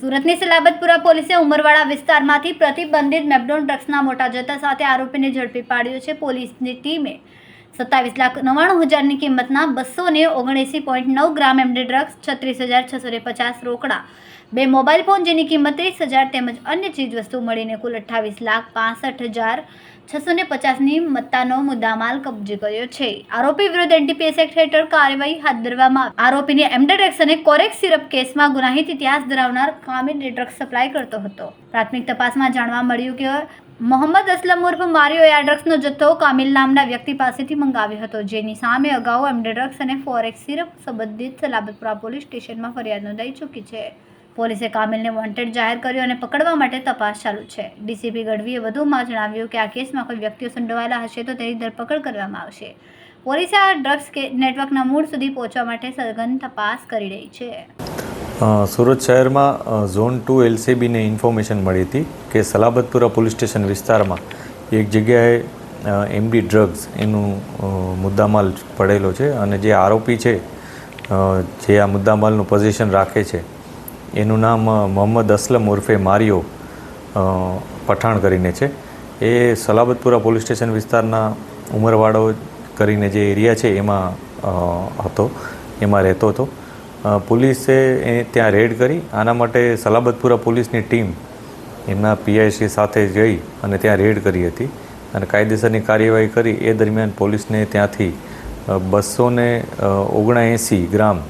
સુરતની સલાબતપુરા પોલીસે ઉમરવાડા વિસ્તારમાંથી પ્રતિબંધિત મેપડોન ડ્રગ્સના મોટા જથ્થા સાથે આરોપીને ઝડપી પાડ્યો છે પોલીસની ટીમે. સત્તાવીસ લાખ નવ્વાણું હજારની કિંમતના બસો ને ઓગણએંસી પોઈન્ટ નવ ગ્રામ એમડી ડ્રગ્સ, છત્રીસ હજાર છસો ને પચાસ રોકડા. બે મોબાઈલ ફોન જેની કિંમત ત્રીસ હજાર તેમજ અન્ય ચીજવસ્તુ મળીને કુલ અઠ્ઠાવીસ લાખ પાસઠ હજાર છસો ને પચાસની મત્તાનો મુદ્દામાલ કબજે કર્યો છે. આરોપી વિરુદ્ધ એનટીપીએસ એક્ટ હેઠળ કાર્યવાહી હાથ ધરવામાં. આરોપીને એમડેડેક્સ અને કોરેક્સ સિરપ કેસમાં ગુનાહિત ઇતિહાસ ધરાવનાર કામિલ ડ્રગ્સ સપ્લાય કરતો હતો. પ્રાથમિક તપાસમાં જાણવા મળ્યું કે મોહમ્મદ અસલમ ઉર્ફ મારિયોએ આ ડ્રગ્સનો જથ્થો કામિલ નામના વ્યક્તિ પાસેથી મંગાવ્યો હતો, જેની સામે અગાઉ એમડે ડ્રગ્સ અને ફોરેક્સ સિરપ સંબંધિત સલાબતપુરા પોલીસ સ્ટેશનમાં ફરિયાદ નોંધાઈ ચૂકી છે. પોલીસે કામિલને વોન્ટેડ જાહેર કર્યો અને પકડવા માટે તપાસ ચાલુ છે. ડીસીપી ગઢવીએ વધુમાં જણાવ્યું કે આ કેસમાં કોઈ વ્યક્તિઓ સંડોવાયેલા હશે તો તેની ધરપકડ કરવામાં આવશે. પોલીસે આ ડ્રગ્સ કે નેટવર્કના મૂળ સુધી પહોંચવા માટે સઘન તપાસ કરી રહી છે. સુરત શહેરમાં ઝોન ટુ એલસીબીને ઇન્ફોર્મેશન મળી હતી કે સલાબતપુરા પોલીસ સ્ટેશન વિસ્તારમાં એક જગ્યાએ એમડી ડ્રગ્સ એનું મુદ્દામાલ પડેલો છે અને જે આરોપી છે જે આ મુદ્દામાલનું પોઝિશન રાખે છે, એનું નામ મોહમ્મદ અસલમ ઉર્ફે મારિયો પઠાણ કરીને છે. એ સલાબતપુરા પોલીસ સ્ટેશન વિસ્તારના ઉમરવાડો કરીને જે એરિયા છે, એમાં હતો, એમાં રહેતો હતો. પોલીસે એ ત્યાં રેડ કરી. આના માટે સલાબતપુરા પોલીસની ટીમ એમના પીઆઈસી સાથે જઈ અને ત્યાં રેડ કરી હતી અને કાયદેસરની કાર્યવાહી કરી. એ દરમિયાન પોલીસને ત્યાંથી બસો ને ઓગણએંસી ગ્રામ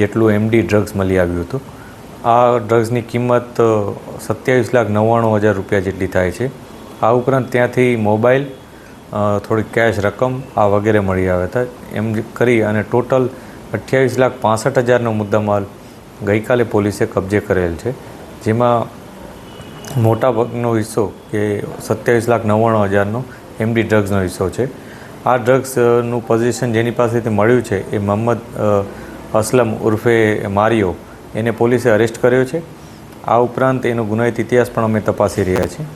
જેટલું એમડી ડ્રગ્સ મળી આવ્યું હતું. આ ડ્રગ્સની કિંમત સત્યાવીસ લાખ નવ્વાણું હજાર રૂપિયા જેટલી થાય છે. આ ઉપરાંત ત્યાંથી મોબાઈલ થોડી કેશ રકમ આ વગેરે મળી આવ્યા હતા. એમ કરી અને ટોટલ અઠ્યાવીસ લાખ પાસઠ હજારનો મુદ્દામાલ ગઈકાલે પોલીસે કબજે કરેલ છે. જેમાં મોટા ભાગનો હિસ્સો કે સત્યાવીસ લાખ નવ્વાણું હજારનો એમડી ડ્રગ્સનો હિસ્સો છે. આ ડ્રગ્સનું પોઝિશન જેની પાસેથી મળ્યું છે એ મોહમ્મદ અસલમ ઉર્ફે મારિયો એને પોલીસે અરેસ્ટ કર્યો છે. આ ઉપરાંત એનો ગુનાહિત ઇતિહાસ પણ અમે તપાસી રહ્યા છીએ.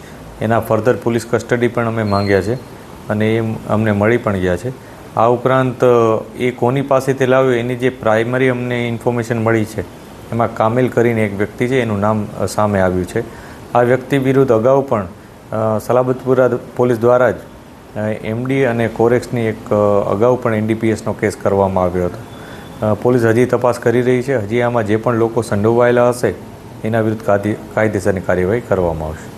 એના ફર્ધર પોલીસ કસ્ટડી પણ અમે માંગ્યા છે અને એ અમને મળી પણ ગયા છે. આ ઉપરાંત એ કોની પાસેથી લાવ્યો એની જે પ્રાઇમરી અમને ઇન્ફોર્મેશન મળી છે, એમાં કામિલ કરીને એક વ્યક્તિ છે, એનું નામ સામે આવ્યું છે. આ વ્યક્તિ વિરુદ્ધ અગાઉ પણ સલાબતપુરા પોલીસ દ્વારા જ એમડી અને કોરેક્સની એક અગાઉ પણ એનડીપીએસનો કેસ કરવામાં આવ્યો હતો. પોલીસ હજી તપાસ કરી રહી છે. હજી આમાં જે પણ લોકો સંડોવાયેલા હશે, એના વિરુદ્ધ કાયદેસરની કાર્યવાહી કરવામાં આવશે.